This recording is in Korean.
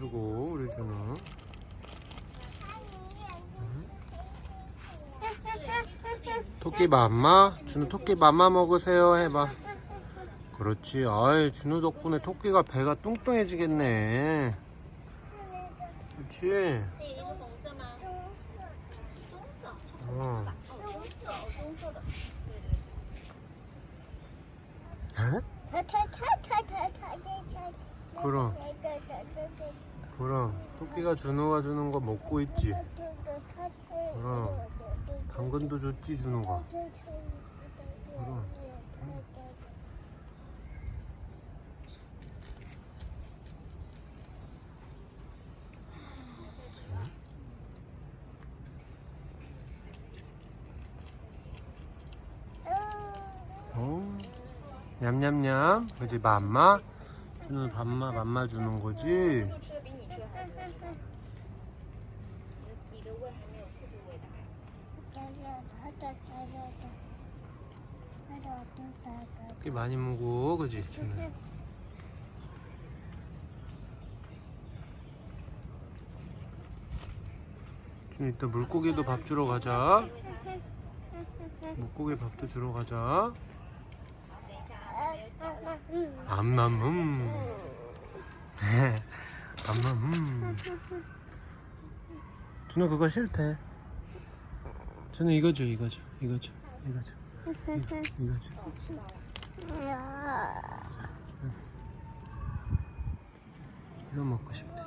주고 우리 준우 토끼 맘마? 준우 토끼 맘마 먹으세요. 해봐. 그렇지. 아이 준우 덕분에 토끼가 배가 뚱뚱해지겠네. 그렇지? 어. 에? 그럼. 그럼 토끼가 준우가 주는 거 먹고 있지? 그럼 당근도 줬지 준우가? 그럼. 어? 냠냠냠. 그지 맘마? 준우 밥마 맘마 주는 거지 꽤 많이 먹어, 그지? 주는. 주는 이따 물고기도 밥 주러 가자. 물고기 밥도 주러 가자. 암맘음. 잠깐만. 음. 준호 그거 싫대. 저는 이거 줘, 이거 줘, 이거 줘, 이거 줘, 이거, 이거 줘. 자, 음. 이거 먹고 싶대.